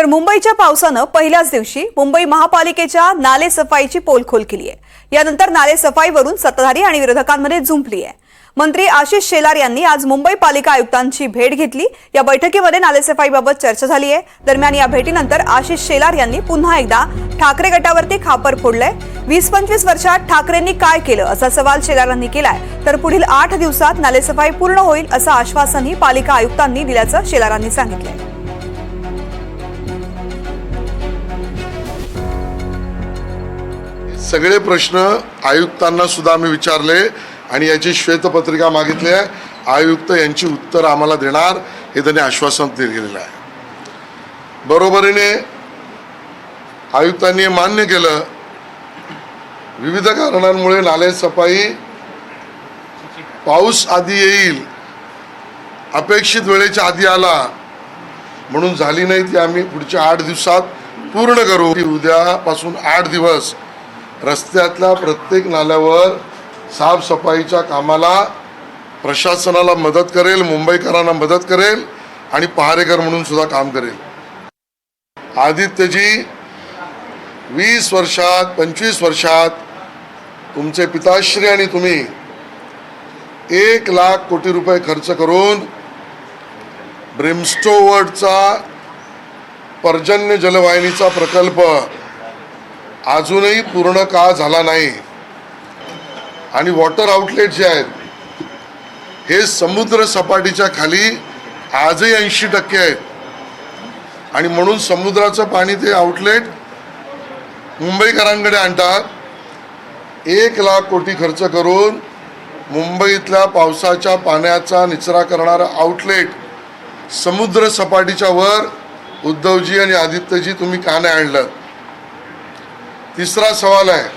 तर मुंबईच्या पावसानं पहिल्याच दिवशी मुंबई महापालिकेच्या नाले सफाईची पोलखोल केली आहे. यानंतर नाले सफाईवरून सत्ताधारी आणि विरोधकांमध्ये झुंपली आहे. मंत्री आशिष शेलार यांनी आज मुंबई पालिका आयुक्तांची भेट घेतली. या बैठकीमध्ये नालेसफाईबाबत चर्चा झाली आहे. दरम्यान या भेटीनंतर आशिष शेलार यांनी पुन्हा एकदा ठाकरे गटावरती खापर फोडलंय. वीस पंचवीस वर्षात ठाकरेंनी काय केलं असा सवाल शेलारांनी केलाय. तर पुढील आठ दिवसात नालेसफाई पूर्ण होईल असं आश्वासनही पालिका आयुक्तांनी दिल्याचं शेलारांनी सांगितलंय. सगळे प्रश्न आयुक्तांना सुद्धा आम्ही विचारले आणि याची श्वेतपत्रिका मागितली आहे. आयुक्त यांची उत्तर आम्हाला देणार हे त्यांनी आश्वासन दिलेलं आहे. बरोबरीने आयुक्तांनी हे मान्य केलं. विविध कारणांमुळे नाले सफाई पाऊस आधी येईल अपेक्षित वेळेच्या आधी आला. म्हणून झाली नाही ती आम्ही पुढच्या आठ दिवसात पूर्ण करू. की उद्यापासून आठ दिवस रस्त्यातल्या प्रत्येक नाल्यावर साफसफाईच्या कामाला प्रशासनाला मदत करेल मुंबईकरांना मदत करेल आणि पहारेकर म्हणून सुद्धा काम करेल. आदित्यजी वीस वर्षात पंचवीस वर्षात तुमचे पिताश्री आणि तुम्ही एक लाख कोटी रुपये खर्च करून ब्रिमस्टोवर्डचा पर्जन्य जलवाहिनीचा प्रकल्प अजूनही पूर्ण का झाला नाही. आणि वॉटर आउटलेट जे आहेत हे समुद्र सपाटीच्या खाली आजही ऐंशी टक्के आहेत. आणि म्हणून समुद्राचं पाणी ते आउटलेट मुंबईकरांकडे आणतात. एक लाख कोटी खर्च करून मुंबईतल्या पावसाच्या पाण्याचा निचरा करणारं आउटलेट समुद्र सपाटीच्या वर उद्धवजी आणि आदित्यजी तुम्ही का नाही आणलं? तिसरा सवाल आहे.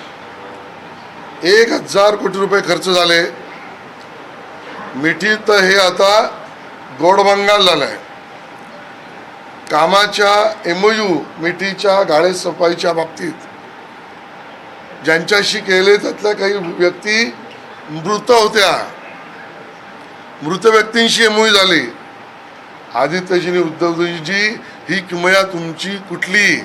एक हजार कोटी रुपये खर्च झाले. मिठी तर हे आता गोडबंगाल झालं आहे कामाच्या एमयू मिठीच्या गाळे सफाईच्या बाबतीत. ज्यांच्याशी केले त्यातल्या काही व्यक्ती मृत होत्या. मृत व्यक्तींशी एमओयू झाली. आदित्यजीने उद्धवजी ही किमया तुमची कुठली?